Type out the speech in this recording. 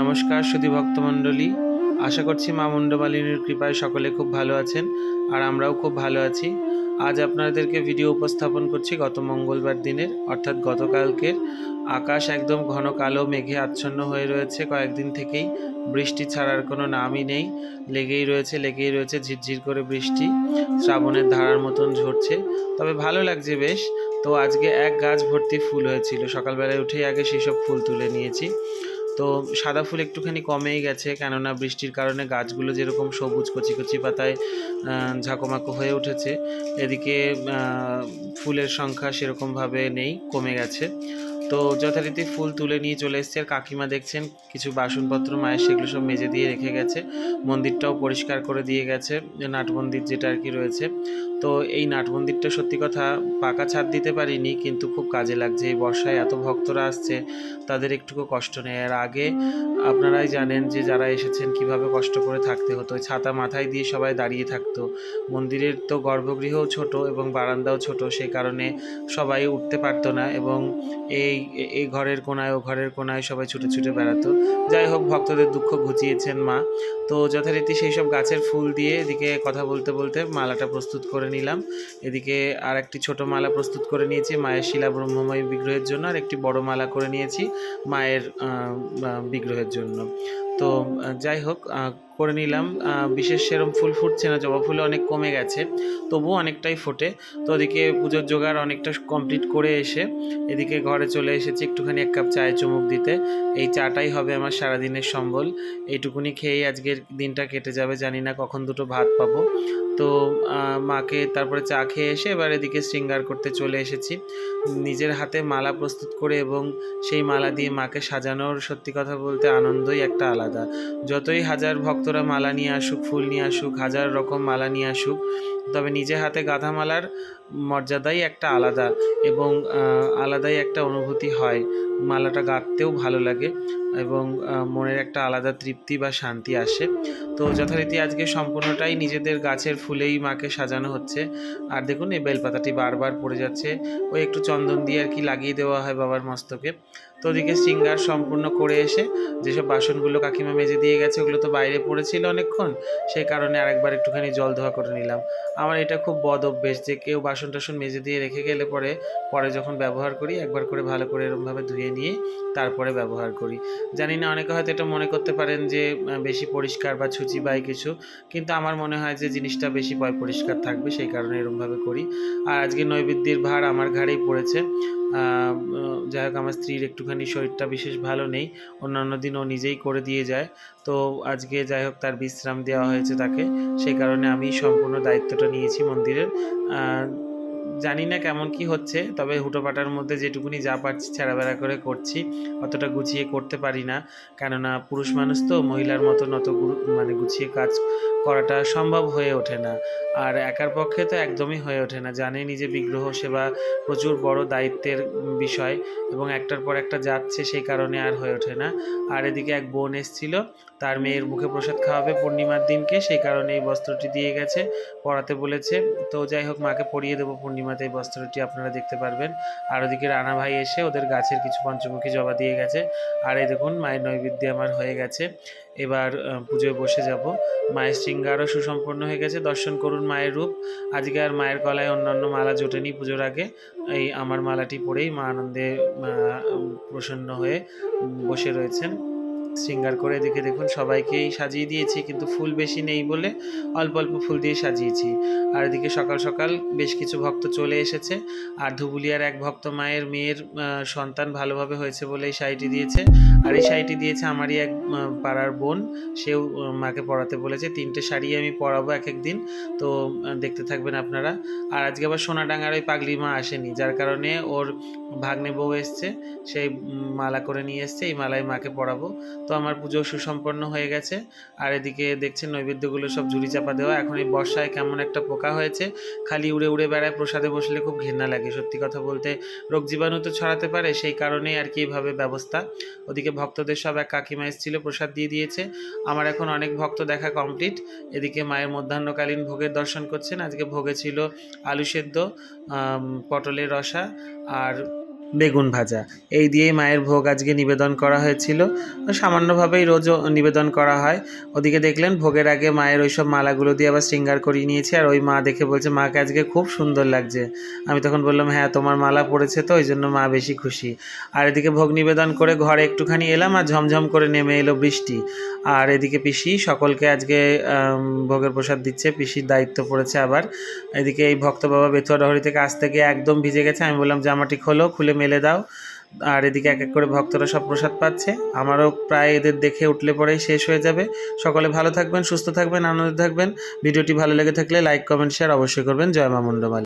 নমস্কার সুধী ভক্তমণ্ডলী আশা করছি মা মুন্ডমালিনীর কৃপায় সকলে খুব ভালো আছেন আর আমরাও খুব ভালো আছি। আজ আপনাদেরকে ভিডিও উপস্থাপন করছি গত মঙ্গলবার দিনের, অর্থাৎ গতকালকের। আকাশ একদম ঘন কালো মেঘে আচ্ছন্ন হয়ে রয়েছে, কয়েকদিন থেকেই বৃষ্টি ছাড়ার কোনো নামই নেই। লেগেই রয়েছে লেগেই রয়েছে, ঝিরঝির করে বৃষ্টি। শ্রাবণের ধারার মতন ঝরছে। তবে ভালো লাগছে বেশ। তো আজকে এক গাছ ভর্তি ফুল হয়েছিল। সকালবেলায় উঠেই আগে সেসব ফুল তুলে নিয়েছি। তো সাদা ফুল একটুখানি কমেই গেছে, কেননা বৃষ্টির কারণে গাছগুলো যেরকম সবুজ কচি কচি পাতায় ঝাঁকোমাকো হয়ে উঠেছে। এদিকে ফুলের সংখ্যা সেরকমভাবে নেই, কমে গেছে। তো যথারীতি ফুল তুলে নিয়ে চলে এসেছে। আর কাকিমা দেখছেন, কিছু বাসনপত্র, মায়ের সেগুলো সব মেজে দিয়ে রেখে গেছে। মন্দিরটাও পরিষ্কার করে দিয়ে গেছে নাট মন্দির যেটা আর কি রয়েছে। তো এই নাট মন্দিরটা সত্যি কথা পাকা ছাদ দিতে পারিনি, কিন্তু খুব কাজে লাগছে। এই বর্ষায় এত ভক্তরা আসছে, তাদের একটুকু কষ্ট নেই। আর আগে আপনারাই জানেন যে যারা এসেছেন, কীভাবে কষ্ট করে থাকতে হতো। ছাতা মাথায় দিয়ে সবাই দাঁড়িয়ে থাকতো। মন্দিরের তো গর্ভগৃহও ছোট এবং বারান্দাও ছোট, সেই কারণে সবাই উঠতে পারতো না এবং এই এই ঘরের কোনায়, ও ঘরের কোনায় সবাই ছুটে ছুটে বেড়াতো। যাই হোক, ভক্তদের দুঃখ ঘুচিয়েছেন মা। তো যথারীতি সেই সব গাছের ফুল দিয়ে এদিকে কথা বলতে বলতে মালাটা প্রস্তুত করে নিলাম। এদিকে আর একটি ছোট মালা প্রস্তুত করে নিয়েছি, মায়ের শিলা ব্রহ্মময়ী বিগ্রহের জন্য। আর একটি বড় মালা করে নিয়েছি, মায়ের বিগ্রহের জন্য। তো যাই হোক করে নিলাম। বিশেষ সেরম ফুল ফুটছে না, জবা ফুল অনেক কমে গেছে, তবুও অনেকটাই ফোটে। তো ওদিকে পুজোর জোগাড় অনেকটা কমপ্লিট করে এসে, এদিকে ঘরে চলে এসেছি একটুখানি এক কাপ চায়ে চুমুক দিতে। এই চাটাই হবে আমার সারাদিনের সম্বল। এইটুকুনি খেয়েই আজকের দিনটা কেটে যাবে, জানি না কখন দুটো ভাত পাবো। তো মাকে তারপরে চা খেয়ে এসে এবার এদিকে শৃঙ্গার করতে চলে এসেছি। নিজের হাতে মালা প্রস্তুত করে এবং সেই মালা দিয়ে মাকে সাজানোর সত্যি কথা বলতে আনন্দই একটা আলাদা। যতই হাজার ভক্তরা মালা নিয়ে আসুক, ফুল নিয়ে আসুক, হাজার রকম মালা নিয়ে আসুক, তবে নিজে হাতে গাঁথা মালার মর্যাদাই একটা আলাদা এবং আলাদাই একটা অনুভূতি হয়। মালাটা গাঁথতেও ভালো লাগে এবং মনের একটা আলাদা তৃপ্তি বা শান্তি আসে। তো যথারীতি আজকে সম্পূর্ণটাই নিজেদের গাছের ফুলেই মাকে সাজানো হচ্ছে। আর দেখুন, এই বেলপাতাটি বারবার পড়ে যাচ্ছে। ওই একটু চন্দন দিয়ে আর কি লাগিয়ে দেওয়া হয় বাবার মস্তকে। তো ওদিকে শৃঙ্গার সম্পূর্ণ করে এসে যেসব বাসনগুলো কাকিমা মেজে দিয়ে গেছে, ওগুলো তো বাইরে পড়েছিল অনেকক্ষণ। সেই কারণে আরেকবার একটুখানি জল ধোয়া করে নিলাম। আমার এটা খুব বদ অভ্যেস যে কেউ বাসন টাসন মেজে দিয়ে রেখে গেলে পরে পরে যখন ব্যবহার করি, একবার করে ভালো করে এরমভাবে ধুয়ে নিয়ে তারপরে ব্যবহার করি। জানি না, অনেকে হয়তো এটা মনে করতে পারেন যে বেশি পরিষ্কার বা ছুচি বা কিছু, কিন্তু আমার মনে হয় যে জিনিসটা বেশি পয় পরিষ্কার থাকবে, সেই কারণে এরমভাবে করি। আর আজকে নৈবেদ্যের ভার আমার ঘাড়েই পড়েছে। যাই হোক, আমার স্ত্রীর একটুখানি শরীরটা বিশেষ ভালো নেই। অন্যান্য দিন ও নিজেই করে দিয়ে যায়। তো আজকে যাই হোক তার বিশ্রাম দেওয়া হয়েছে তাকে। সেই কারণে আমি সম্পূর্ণ দায়িত্বটা নিয়েছি মন্দিরের। জানি না কেমন কি হচ্ছে, তবে হুটোপাটার মধ্যে যেটুকুনি যা পারছি ছেঁড়াবেড়া করে করছি, অতটা গুছিয়ে করতে পারি না। কেননা পুরুষ মানুষ তো মহিলার মতন অত মানে গুছিয়ে কাজ করাটা সম্ভব হয়ে ওঠে না। আর একার পক্ষে তো একদমই হয়ে ওঠে না। জানেনই যে বিগ্রহ সেবা প্রচুর বড় দায়িত্বের বিষয় এবং একটার পর একটা যাচ্ছে সেই কারণে আর হয়ে ওঠে না। আর এদিকে এক বোন এসছিল, তার মেয়ের মুখে প্রসাদ খাওয়াবে পূর্ণিমার দিনকে, সেই কারণে এই বস্ত্রটি দিয়ে গেছে, পরাতে বলেছে। তো যাই হোক, মাকে পরিয়ে দেবো পূর্ণিমাতে এই বস্ত্রটি আপনারা দেখতে পারবেন। আর ওদিকে রানা ভাই এসে ওদের গাছের কিছু পঞ্চমুখী জবা দিয়ে গেছে। আর এই দেখুন, মায়ের নৈবেদ্য আমার হয়ে গেছে। এবার পুজোয় বসে যাব। মায়ের শৃঙ্গারও সুসম্পন্ন হয়ে গেছে। দর্শন করুন মায়ের রূপ। আজকে আর মায়ের গলায় অন্যান্য মালা জোটেনি পুজোর আগে। এই আমার মালাটি পরেই মা আনন্দে প্রসন্ন হয়ে বসে রয়েছেন। শৃঙ্গার করে দেখে দেখুন, সবাইকেই সাজিয়ে দিয়েছি, কিন্তু ফুল বেশি নেই বলে অল্প অল্প ফুল দিয়ে সাজিয়েছি। আর এদিকে সকাল সকাল বেশ কিছু ভক্ত চলে এসেছে, আর ধুবুলিয়ার এক ভক্ত মায়ের মেয়ের সন্তান ভালোভাবে হয়েছে বলে এই শাড়িটি দিয়েছে। আর এই শাড়িটি দিয়েছে আমারই এক পাড়ার বোন, সেও মাকে পড়াতে বলেছে, তিনটে শাড়ি আমি পরাবো এক এক দিন তো দেখতে থাকবেন আপনারা। আর আজকে আবার সোনাডাঙ্গার ওই পাগলি মা আসেনি, যার কারণে ওর ভাগ্নে বউ এসছে, সেই মালা করে নিয়ে এসছে, এই মালায় মাকে পরাবো। তো আমার পুজো সুসম্পন্ন হয়ে গেছে। আর এদিকে দেখছেন নৈবেদ্যগুলো সব ঝুড়ি চাপা দেওয়া। এখন এই বর্ষায় কেমন একটা পোকা হয়েছে, খালি উড়ে উড়ে বেড়ায় প্রসাদে বসলে খুব ঘেন্না লাগে। সত্যি কথা বলতে রোগ জীবাণু তো ছড়াতে পারে, সেই কারণেই আর কি এইভাবে ব্যবস্থা। ওদিকে ভক্তদের সব এক কাকিমা এসেছিল, প্রসাদ দিয়ে দিয়েছে। আমার এখন অনেক ভক্ত দেখা কমপ্লিট। এদিকে মায়ের মধ্যাহ্নকালীন ভোগের দর্শন করছেন। আজকে ভোগে ছিল আলু সেদ্ধ পটলের রসা আর বেগুন ভাজা। এই দিয়েই মায়ের ভোগ আজকে নিবেদন করা হয়েছিল। সামান্যভাবেই রোজও নিবেদন করা হয়। ওদিকে দেখলেন, ভোগের আগে মায়ের ওই সব মালাগুলো দিয়ে আবার শৃঙ্গার করিয়ে নিয়েছি, আর ওই মা দেখে বলছে, মাকে আজকে খুব সুন্দর লাগছে। আমি তখন বললাম হ্যাঁ তোমার মালা পড়েছে তো, ওই জন্য মা বেশি খুশি। আর এদিকে ভোগ নিবেদন করে ঘরে একটুখানি এলাম, আর ঝমঝম করে নেমে এলো বৃষ্টি। আর এদিকে পিসি সকলকে আজকে ভোগের প্রসাদ দিচ্ছে, পিসির দায়িত্ব পড়েছে আবার। এদিকে এই ভক্ত বাবা বেতুয়া ডহরি থেকে আসতে গিয়ে একদম ভিজে গেছে। আমি বললাম, জামাটি খোলো, খুলে মেলে দাও। আর এদিকে এক এক করে ভক্তরা সব প্রসাদ পাচ্ছে। আমারও প্রায় এদের দেখে উঠলে পরেই শেষ হয়ে যাবে। সকলে ভালো থাকবেন, সুস্থ থাকবেন, আনন্দে থাকবেন। ভিডিওটি ভালো লেগে থাকলে লাইক, কমেন্ট শেয়ার অবশ্যই করবেন। জয় মা মুন্ডমালী।